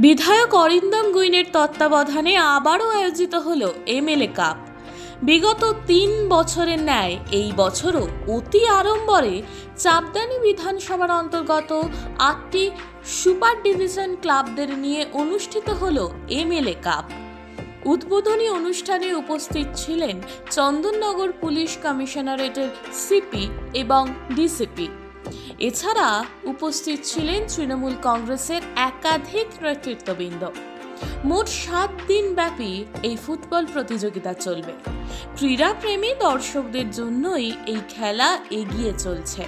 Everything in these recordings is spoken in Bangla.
বিধায়ক অরিন্দম গুইনের তত্ত্বাবধানে আবারও আয়োজিত হলো এমএলএ কাপ। বিগত তিন বছরের ন্যায় এই বছরও অতি আড়ম্বরে চাপদানি বিধানসভার অন্তর্গত আটটি সুপার ডিভিশন ক্লাবদের নিয়ে অনুষ্ঠিত হলো এমএলএ কাপ। উদ্বোধনী অনুষ্ঠানে উপস্থিত ছিলেন চন্দননগর পুলিশ কমিশনারেটের সিপি এবং ডিসিপি। এছাড়া উপস্থিত ছিলেন তৃণমূল কংগ্রেসের একাধিক নেতৃত্ববৃন্দ। মোট সাত দিন ব্যাপী এই ফুটবল প্রতিযোগিতা চলবে। ক্রীড়াপ্রেমী দর্শকদের জন্যই এই খেলা এগিয়ে চলছে।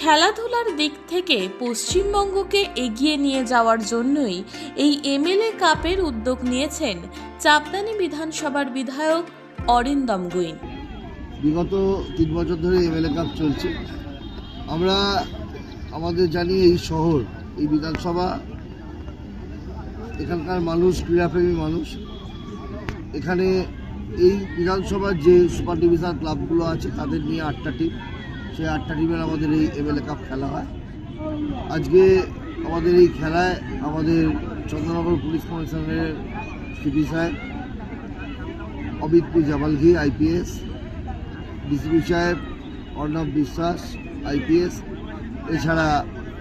খেলাধুলার দিক থেকে পশ্চিমবঙ্গকে এগিয়ে নিয়ে যাওয়ার জন্যই এই এমএলএ কাপের উদ্যোগ নিয়েছেন চাপদানি বিধানসভার বিধায়ক অরিন্দম গুইন। বিগত তিন বছর ধরে এমএলএ কাপ চলছে। আমরা আমাদের জানি এই শহর, এই বিধানসভা, এখানকার মানুষ, ক্রীড়াপ্রেমী মানুষ। এখানে এই বিধানসভার যে সুপার ডিভিশন ক্লাবগুলো আছে, তাদের নিয়ে আটটা টিম সেই আটটা টিমের আমাদের এই এমএলএ কাপ খেলা হয়। আজকে আমাদের এই খেলায় আমাদের চন্দ্রনগর পুলিশ কমিশনের সিপি সাহেব অবিদপুর জামালঘি আইপিএস ডিসিপি সাহেব, অর্ণব বিশ্বাস আইপিএস, এছাড়া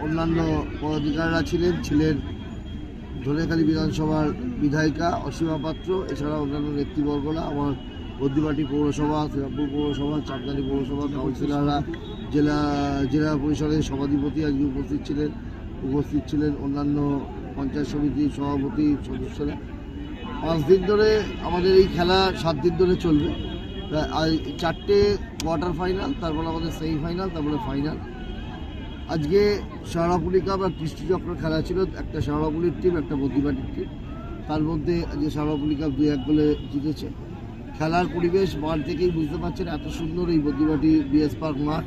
অন্যান্য পদাধিকারীরা ছিলেন ছিলেন ধনেখালী বিধানসভার বিধায়িকা অসীমা পাত্র এছাড়া অন্যান্য নেতৃবর্গরা, আমার বদ্যিবাটি পৌরসভা, শ্রীরামপুর পৌরসভা চাপদানি পৌরসভা, কাউন্সিলররা, জেলা জেলা পরিষদের সভাধিপতি আজকে উপস্থিত ছিলেন উপস্থিত ছিলেন অন্যান্য পঞ্চায়েত সমিতির সভাপতি, সদস্যরা। পাঁচ দিন ধরে আমাদের এই খেলা সাত দিন ধরে চলবে। চারটে কোয়ার্টার ফাইনাল, তারপর আমাদের সেমিফাইনাল, তারপরে ফাইনাল। আজকে শেওড়াপুলি কাপ আর কৃষ্টিচক্র খেলা ছিল, একটা শেওড়াপুলির টিম একটা বদ্যিবাটির টিম তার মধ্যে আজকে শেওড়াপুলি কাপ দুই এক গোলে জিতেছে। খেলার পরিবেশ মাঠ থেকেই বুঝতে পারছেন, এত সুন্দর এই বদ্যিবাটি বিএস পার্ক মাঠ।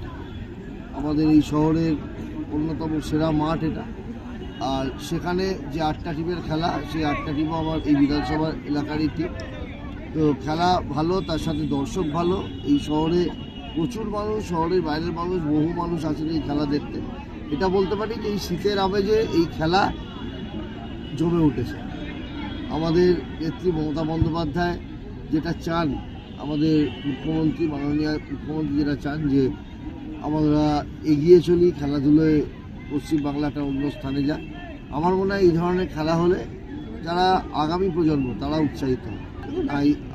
আমাদের এই শহরের অন্যতম সেরা মাঠ এটা। আর সেখানে যে আটটা টিমের খেলা, সেই আটটা টিমও আমার এই বিধানসভা এলাকারই টিম তো খেলা ভালো, তার সাথে দর্শক ভালো। এই শহরে প্রচুর মানুষ, শহরের বাইরের মানুষ, বহু মানুষ আছেন এই খেলা দেখতে। এটা বলতে পারি যে এই শীতের আবেজে এই খেলা জমে উঠেছে। আমাদের নেত্রী মমতা বন্দ্যোপাধ্যায় যেটা চান, আমাদের মুখ্যমন্ত্রী, মাননীয় মুখ্যমন্ত্রী যেটা চান যে আমরা এগিয়ে চলি, খেলাধুলোয় পশ্চিমবাংলাটা অন্য স্থানে যাক। আমার মনে হয় এই ধরনের খেলা হলে যারা আগামী প্রজন্ম, তারা উৎসাহিত হবে।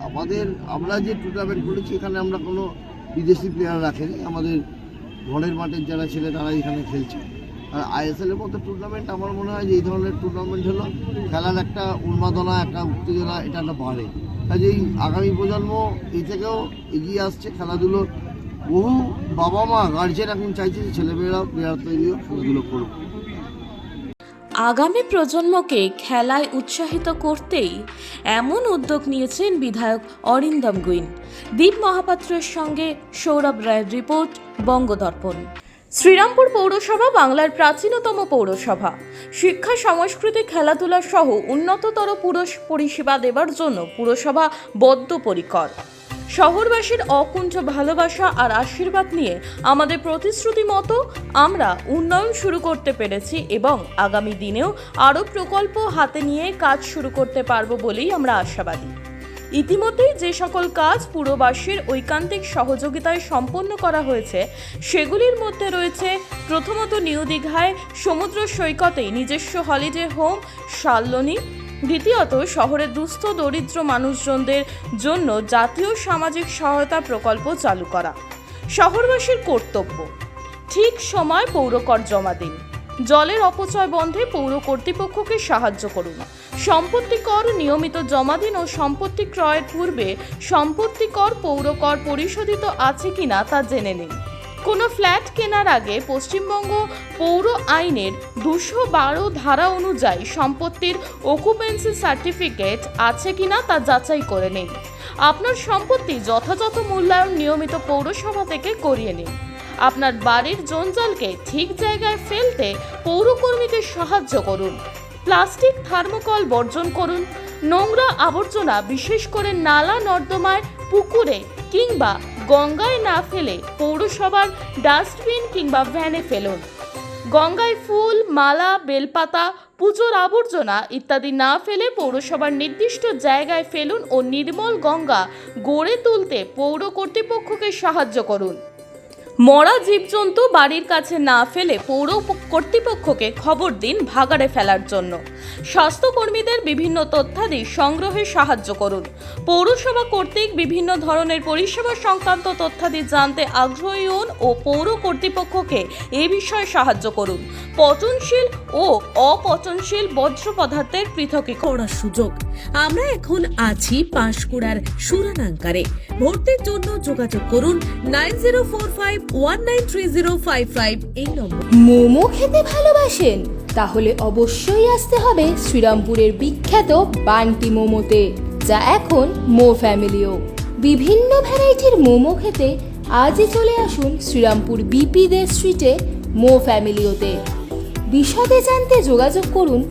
আমাদের, আমরা যে টুর্নামেন্ট করেছি, এখানে আমরা কোনো বিদেশি প্লেয়ার রাখিনি। আমাদের ঘরের মাঠের যারা ছেলে, তারা এখানে খেলছে। আর আইএসএল এর মতো টুর্নামেন্ট আমার মনে হয় যে এই ধরনের টুর্নামেন্ট হলো, খেলার একটা উন্মাদনা, একটা উত্তেজনা, এটা একটা বাড়ে। কাজেই আগামী প্রজন্ম এই থেকেও এগিয়ে আসছে খেলাধুলো। বহু বাবা মা গার্জেন এখন চাইছে যে ছেলেমেয়েরাও প্লেয়ার তৈরি হোক, খেলাধুলো করুক। আগামী প্রজন্মকে খেলায় উৎসাহিত করতেই এমন উদ্যোগ নিয়েছেন বিধায়ক অরিন্দম গুইন। দীপ মহাপাত্রের সঙ্গে সৌরভ রায়ের রিপোর্ট, বঙ্গদর্পণ। শ্রীরামপুর পৌরসভা বাংলার প্রাচীনতম পৌরসভা। শিক্ষা, সংস্কৃতি, খেলাধুলা সহ উন্নততর পুরুষ পরিষেবা দেবার জন্য পুরসভা বদ্ধপরিকর। শহরবাসীর অকুণ্ঠ ভালোবাসা আর আশীর্বাদ নিয়ে আমাদের প্রতিশ্রুতি মতো আমরা উন্নয়ন শুরু করতে পেরেছি এবং আগামী দিনেও আরও প্রকল্প হাতে নিয়ে কাজ শুরু করতে পারব বলেই আমরা আশাবাদী। ইতিমধ্যেই যে সকল কাজ পুরবাসীর ঐকান্তিক সহযোগিতায় সম্পন্ন করা হয়েছে, সেগুলির মধ্যে রয়েছে প্রথমত নিউ দীঘায় সমুদ্র সৈকতে নিজস্ব হলিডে হোম শাল্লনি দ্বিতীয়ত শহরের দুস্থ, দরিদ্র মানুষজনদের জন্য জাতীয় সামাজিক সহায়তা প্রকল্প চালু করা। শহরবাসীর কর্তব্য, ঠিক সময় পৌরকর জমা দিন। জলের অপচয় বন্ধে পৌর কর্তৃপক্ষকে সাহায্য করুন। সম্পত্তি কর নিয়মিত জমা দিন ও সম্পত্তি ক্রয়ের পূর্বে সম্পত্তি কর পৌর কর পরিশোধিত আছে কিনা তা জেনে নিন। কোনো ফ্ল্যাট কেনার আগে পশ্চিমবঙ্গ পৌর আইনের দুশো বারো ধারা অনুযায়ী সম্পত্তির অকুপেন্সি সার্টিফিকেট আছে কিনা তা যাচাই করে নিন। আপনার সম্পত্তি যথাযথ মূল্যায়ন নিয়মিত পৌরসভা থেকে করিয়ে নিন। আপনার বাড়ির জঞ্জালকে ঠিক জায়গায় ফেলতে পৌরকর্মীকে সাহায্য করুন। প্লাস্টিক থার্মোকল বর্জন করুন। নোংরা আবর্জনা বিশেষ করে নালা, নর্দমায়, পুকুরে কিংবা গঙ্গায় না ফেলে পৌরসভার ডাস্টবিন কিংবা ভ্যানে ফেলুন। গঙ্গায় ফুল, মালা, বেলপাতা, পুজোর আবর্জনা ইত্যাদি না ফেলে পৌরসভার নির্দিষ্ট জায়গায় ফেলুন ও নির্মল গঙ্গা গড়ে তুলতে পৌর কর্তৃপক্ষকে সাহায্য করুন। মরা জীবজন্তু বাড়ির কাছে না ফেলে পৌর কর্তৃপক্ষকে খবর দিন ভাগাড়ে ফেলার জন্য। স্বাস্থ্যকর্মীদের বিভিন্ন তথ্যাদি সংগ্রহে সাহায্য করুন। পৌরসভা কর্তৃক বিভিন্ন ধরনের পরিষেবা সংক্রান্ত তথ্যাদি জানতে আগ্রহী হন ও পৌর কর্তৃপক্ষকে এ বিষয়ে সাহায্য করুন। পচনশীল ও অপচনশীল বজ্র পদার্থের পৃথকীকরণ সুযোগ আমরা এখন আছি পাঁশকুড়ার সুরানাঙ্কারে। ভর্তির জন্য যোগাযোগ করুন nine zero four five one nine three zero five five এই নম্বর। মোমো খেতে ভালোবাসেন? তাহলে অবশ্যই আসতে হবে শ্রীরামপুরের বিখ্যাত বান্টি মোমোতে, যা এখন মো ফ্যামিলিও। বিভিন্ন ভ্যারাইটির মোমো খেতে আজই চলে আসুন শ্রীরামপুর বিপি দে স্ট্রিটে মো ফ্যামিলিওতে। বিশদে জানতে যোগাযোগ করুন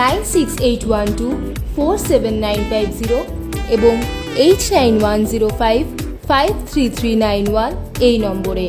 nine six eight one two four seven nine five zero এবং eight nine one zero five five three three nine one এই নম্বরে।